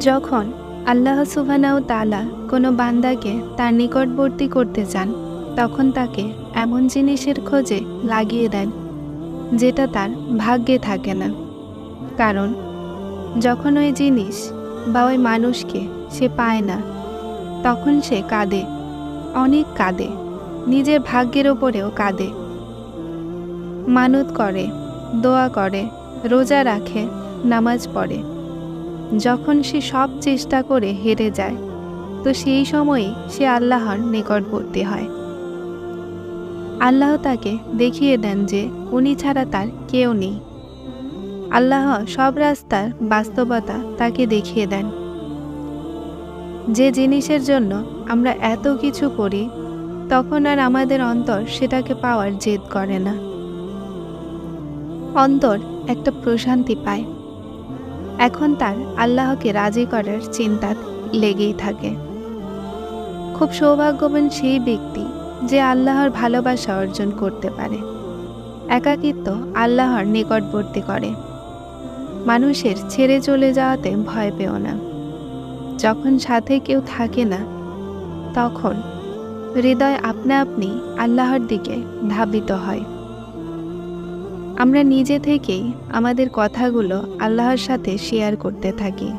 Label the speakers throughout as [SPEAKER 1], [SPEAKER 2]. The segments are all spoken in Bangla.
[SPEAKER 1] যখন আল্লাহ সুবহানাহু তাআলা কোনো বান্দাকে তার নিকটবর্তী করতে চান, তখন তাকে এমন জিনিসের খোঁজে লাগিয়ে দেন, যেটা তার ভাগ্যে থাকে না। কারণ যখন ওই জিনিস বা ওই মানুষকে সে পায় না, তখন সে কাঁদে, অনেক কাঁদে, নিজের ভাগ্যের ওপরেও কাঁদে। মানত করে, দোয়া করে, রোজা রাখে, নামাজ পড়ে। যখন সে সব চেষ্টা করে হেরে যায়, তো সেই সময়ই সে আল্লাহর নিকটবর্তী হয়। আল্লাহ তাকে দেখিয়ে দেন যে উনি ছাড়া তার কেউ নেই। আল্লাহ সব রাস্তার বাস্তবতা তাকে দেখিয়ে দেন। যে জিনিসের জন্য আমরা এত কিছু করি, তখন আর আমাদের অন্তর সেটাকে পাওয়ার জেদ করে না। অন্তর একটা প্রশান্তি পায়। এখন তার আল্লাহকে রাজি করার চিন্তা লেগেই থাকে। খুব সৌভাগ্যবান সেই ব্যক্তি যে আল্লাহর ভালোবাসা অর্জন করতে পারে। একাকিত্ব আল্লাহর নিকটবর্তী করে। মানুষের ছেড়ে চলে যাওয়াতে ভয় পেও না। যখন সাথে কেউ থাকে না, তখন হৃদয় আপনা আপনি আল্লাহর দিকে ধাবিত হয়। আমরা নিজে থেকেই আমাদের কথাগুলো আল্লাহর সাথে শেয়ার করতে থাকি।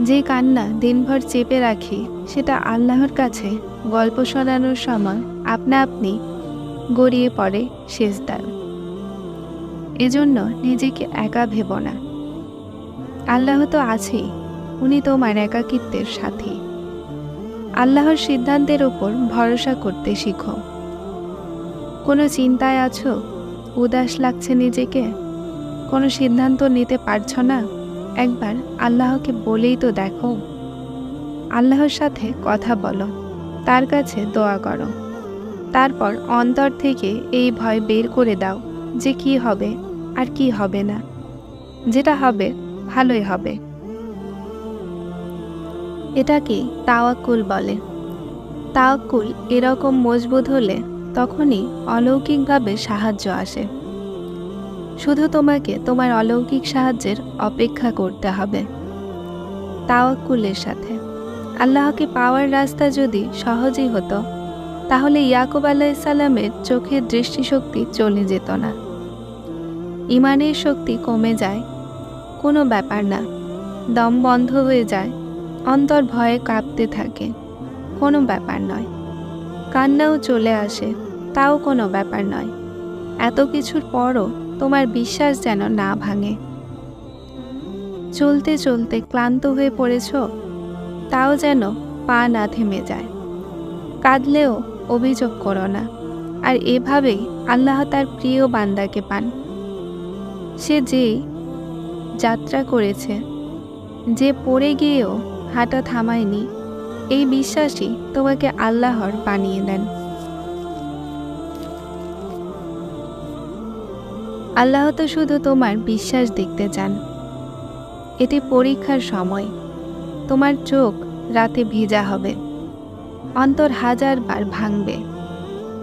[SPEAKER 1] যে কান্না দিনভর চেপে রাখি, সেটা আল্লাহর কাছে গল্প শোনানোর সময় আপনা আপনি গড়িয়ে পড়ে শেষদার। এজন্য নিজেকে একা ভেব না। আল্লাহ তো আছেই, উনি তোমার একাকিত্বের সাথী। আল্লাহর সিদ্ধান্তের ওপর ভরসা করতে শিখো। কোনো চিন্তায় আছো? উদাস লাগছে নিজেকে? কোনো সিদ্ধান্ত নিতে পারছ না? একবার আল্লাহকে বলেই তো দেখো। আল্লাহর সাথে কথা বলো, তার কাছে দোয়া করো। তারপর অন্তর থেকে এই ভয় বের করে দাও যে কি হবে আর কি হবে না। যেটা হবে, ভালোই হবে। এটাকে তাওয়াক্কুল বলে। তাওয়াক্কুল এরকম মজবুত হলে তখনই অলৌকিকভাবে সাহায্য আসে। শুধু তোমাকে তোমার অলৌকিক সাহায্যের অপেক্ষা করতে হবে। তাওয়াক্কুলের সাথে। আল্লাহকে পাওয়ার রাস্তা যদি সহজই হতো, তাহলে ইয়াকুব আলাইসাল্লামের চোখের দৃষ্টিশক্তি চলে যেত না। ইমানের শক্তি কমে যায়। কোনো ব্যাপার না। দম বন্ধ হয়ে যায়। অন্তর ভয়ে কাঁপতে থাকে। কোনো ব্যাপার নয়। কান্নাও চলে আসে, তাও কোনো ব্যাপার নয়। এত কিছুর পরও তোমার বিশ্বাস যেন না ভাঙে। চলতে চলতে ক্লান্ত হয়ে পড়েছ, তাও যেন পা না থেমে যায়। কাঁদলেও অভিযোগ করো না, আর এভাবেই আল্লাহ তার প্রিয় বান্দাকে পান। সে যেই যাত্রা করেছে, যে পড়ে গিয়েও হাঁটা থামায়নি এই বিশ্বাসই তোমাকে আল্লাহর বানিয়ে দেন। আল্লাহ তো শুধু তোমার বিশ্বাস দেখতে চান। এটি পরীক্ষার সময়। তোমার চোখ রাতে ভেজা হবে। অন্তর হাজার বার ভাঙবে।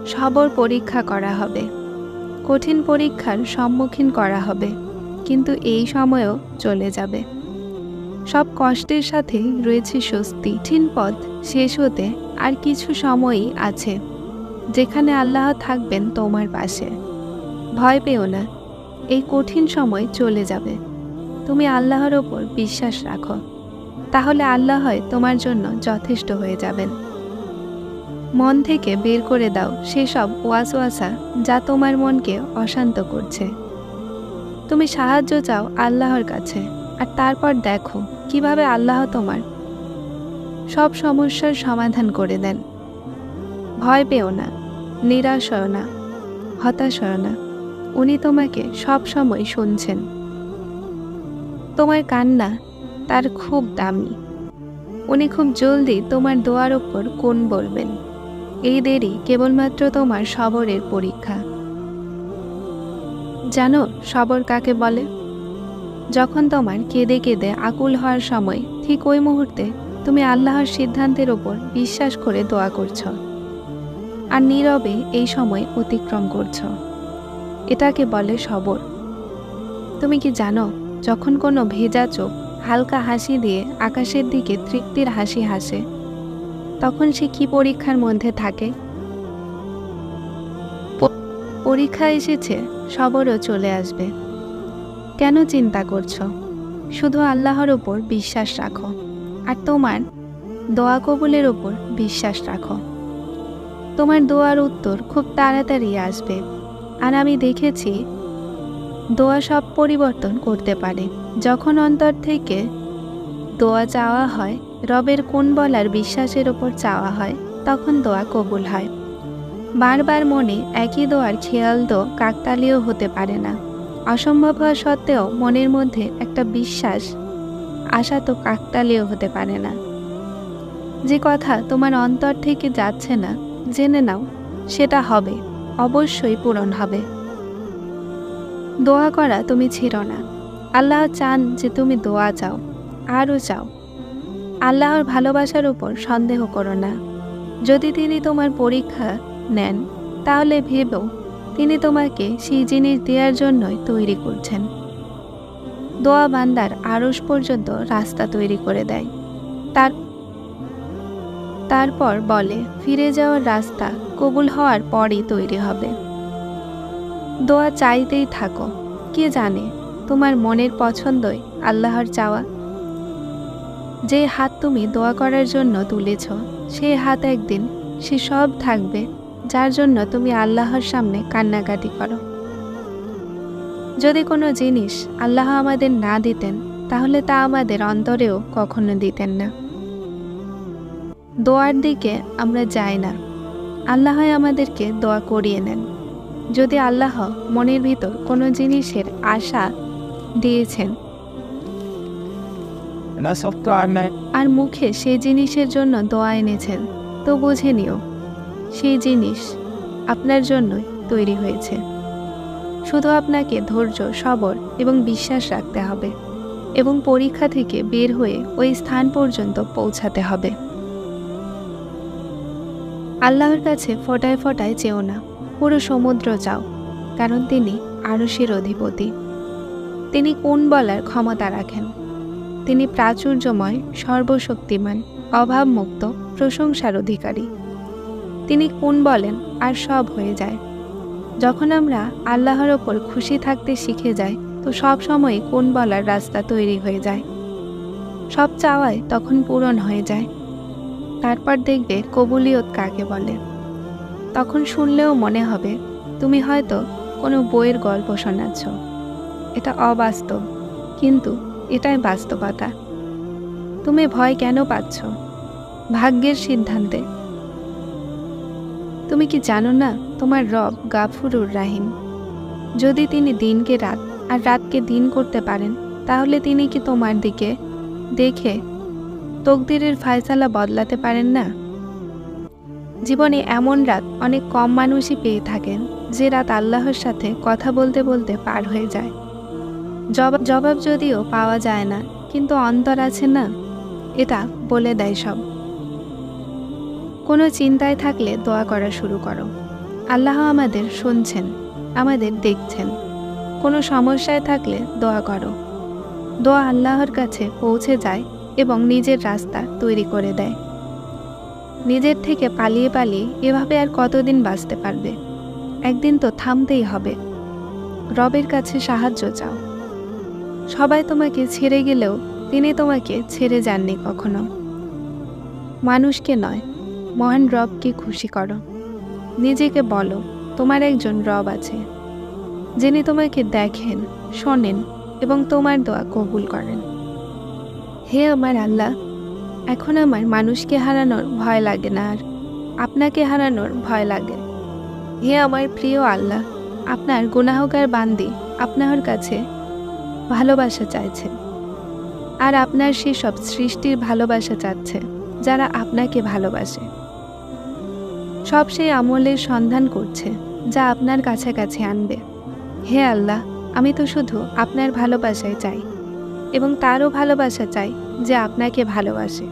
[SPEAKER 1] সবর পরীক্ষা করা হবে। কঠিন পরীক্ষার সম্মুখীন করা হবে। কিন্তু এই সময়ও চলে যাবে। সব কষ্টের সাথে রয়েছে স্বস্তি। কঠিন পথ শেষ হতে আর কিছু সময়ই আছে, যেখানে আল্লাহ থাকবেন তোমার পাশে। ভয় পেও না, এই কঠিন সময় চলে যাবে। তুমি আল্লাহর ওপর বিশ্বাস রাখো, তাহলে আল্লাহ হয় তোমার জন্য যথেষ্ট হয়ে যাবেন। মন থেকে বের করে দাও সেসব ওয়াসওয়াসা যা তোমার মনকে অশান্ত করছে। তুমি সাহায্য চাও আল্লাহর কাছে, আর তারপর দেখো কীভাবে আল্লাহ তোমার? সব সমস্যার সমাধান করে দেন। ভয় পেও না, নিরাশ না, হতাশ হয় না। উনি তোমাকে সব সময় শুনছেন। তোমার কান্না তার খুব দামি। উনি খুব জলদি তোমার দোয়ার ওপর কোন বলবেন। এই দেরি কেবলমাত্র তোমার সবরের পরীক্ষা। জানো সবর কাকে বলে? যখন তোমার কেঁদে কেঁদে আকুল হওয়ার সময়, ঠিক ওই মুহূর্তে তুমি আল্লাহর সিদ্ধান্তের ওপর বিশ্বাস করে দোয়া করছ আর নীরবে এই সময় অতিক্রম করছ। এটাকে বলে সবর। তুমি কি জানো, যখন কোনো ভেজা চোখ হালকা হাসি দিয়ে আকাশের দিকে তৃপ্তির হাসি হাসে, তখন সে কি পরীক্ষার মধ্যে থাকে? পরীক্ষা এসেছে, সবরও চলে আসবে। কেন চিন্তা করছ? শুধু আল্লাহর ওপর বিশ্বাস রাখো। আর তোমার দোয়া কবুলের ওপর বিশ্বাস রাখো। তোমার দোয়ার উত্তর খুব তাড়াতাড়ি আসবে। আর আমি দেখেছি দোয়া সব পরিবর্তন করতে পারে। যখন অন্তর থেকে দোয়া চাওয়া হয়, রবের কোন বলার বিশ্বাসের ওপর চাওয়া হয়, তখন দোয়া কবুল হয়। বারবার মনে একই দোয়ার খেয়াল দো কাকতালীয় হতে পারে না। অসম্ভব হওয়া সত্ত্বেও মনের মধ্যে একটা বিশ্বাস, আশা তো কাকতালীয় হতে পারে না। যে কথা তোমার অন্তর থেকে যাচ্ছে না, জেনে নাও, সেটা হবে, অবশ্যই পূরণ হবে। দোয়া করা তুমি ছিল না। আল্লাহ চান যে তুমি দোয়া চাও, আরও চাও। আল্লাহর ভালোবাসার উপর সন্দেহ করো না। যদি তিনি তোমার পরীক্ষা নেন, তাহলে ভেবেও তিনি তোমাকে সেই জিনিস দেওয়ার জন্যই তৈরি করছেন। দোয়া বান্দার আড়স পর্যন্ত রাস্তা তৈরি করে দেয়। তার তারপর বলে, ফিরে যাওয়ার রাস্তা কবুল হওয়ার পরই তৈরি হবে। দোয়া চাইতেই থাকো। কে জানে তোমার মনের পছন্দই আল্লাহর চাওয়া? যে হাত তুমি দোয়া করার জন্য তুলেছ সেই হাত একদিন সে সব থাকবে যার জন্য তুমি আল্লাহর সামনে কান্নাকাটি করো। যদি কোনো জিনিস আল্লাহ আমাদের না দিতেন তাহলে তা আমাদের অন্তরেও কখনো দিতেন না। দোয়ার দিকে আমরা যাই না। আল্লাহ আমাদেরকে দোয়া করিয়ে নেন। যদি আল্লাহ মনের ভিতর কোনো জিনিসের আশা দিয়েছেন আর মুখে সেই জিনিসের জন্য দোয়া এনেছেন তো বুঝে নিও সেই জিনিস আপনার জন্যই তৈরি হয়েছে। শুধু আপনাকে ধৈর্য, সবর এবং বিশ্বাস রাখতে হবে এবং পরীক্ষা থেকে বের হয়ে ওই স্থান পর্যন্ত পৌঁছাতে হবে। আল্লাহর কাছে ফটায় ফটায় চেও না, পুরো সমুদ্র চাও, কারণ তিনি আরশের অধিপতি। তিনি কোন বলার ক্ষমতা রাখেন? তিনি প্রাচুর্যময়, সর্বশক্তিমান, অভাবমুক্ত, প্রশংসার অধিকারী। তিনি কোন বলেন আর সব হয়ে যায়। যখন আমরা আল্লাহর ওপর খুশি থাকতে শিখে যাই, তো সব সময় কোন বলার রাস্তা তৈরি হয়ে যায়। সব চাওয়ায় তখন পূরণ হয়ে যায়। তারপর দেখবে কবুলিয়ত কাকে বলে। তখন শুনলেও মনে হবে, তুমি হয়তো কোনো বইয়ের গল্প শোনাচ্ছ। এটা অবাস্তব, কিন্তু এটাই বাস্তবতা। তুমি ভয় কেন পাচ্ছ? ভাগ্যের সিদ্ধান্তে। তুমি কি জানো না তোমার রব গাফুরুর রাহিম? যদি তিনি দিনকে রাত আর রাতকে দিন করতে পারেন, তাহলে তিনি কি তোমার দিকে দেখে তকদিরের ফায়সালা বদলাতে পারেন না? জীবনে এমন রাত অনেক কম মানুষই পেয়ে থাকেন, যে রাত আল্লাহর সাথে কথা বলতে বলতে পার হয়ে যায়। জবাব জবাব যদিও পাওয়া যায় না, কিন্তু অন্তর আছে না? এটা বলে দেয় সব। কোনো চিন্তায় থাকলে দোয়া করা শুরু করো। আল্লাহ আমাদের শুনছেন, আমাদের দেখছেন। কোনো সমস্যায় থাকলে দোয়া করো। দোয়া আল্লাহর কাছে পৌঁছে যায় এবং নিজের রাস্তা তৈরি করে দেয়। নিজের থেকে পালিয়ে পালিয়ে এভাবে আর কতদিন বাঁচতে পারবে? একদিন তো থামতেই হবে। রবের কাছে সাহায্য চাও। সবাই তোমাকে ছেড়ে গেলেও তিনি তোমাকে ছেড়ে যাননি কখনো। মানুষকে নয় মহান রবকে খুশি করো। নিজেকে বলো, তোমার একজন রব আছে, যিনি তোমাকে দেখেন, শোনেন এবং তোমার দোয়া কবুল করেন। হে আমার আল্লাহ, এখন আমার মানুষকে হারানোর ভয় লাগে না আর আপনাকে হারানোর ভয় লাগে। হে আমার প্রিয় আল্লাহ, আপনার গুনাহগার বান্দি আপনার কাছে ভালোবাসা চাইছে আর আপনার সেসব সৃষ্টির ভালোবাসা চাচ্ছে, যারা আপনাকে ভালোবাসে। সব সেই আমলের সন্ধান করছে, যা আপনার কাছাকাছি আনবে। হে আল্লাহ, আমি তো শুধু আপনার ভালোবাসায় চাই এবং তারও ভালোবাসা চাই, যে আপনাকে ভালোবাসে।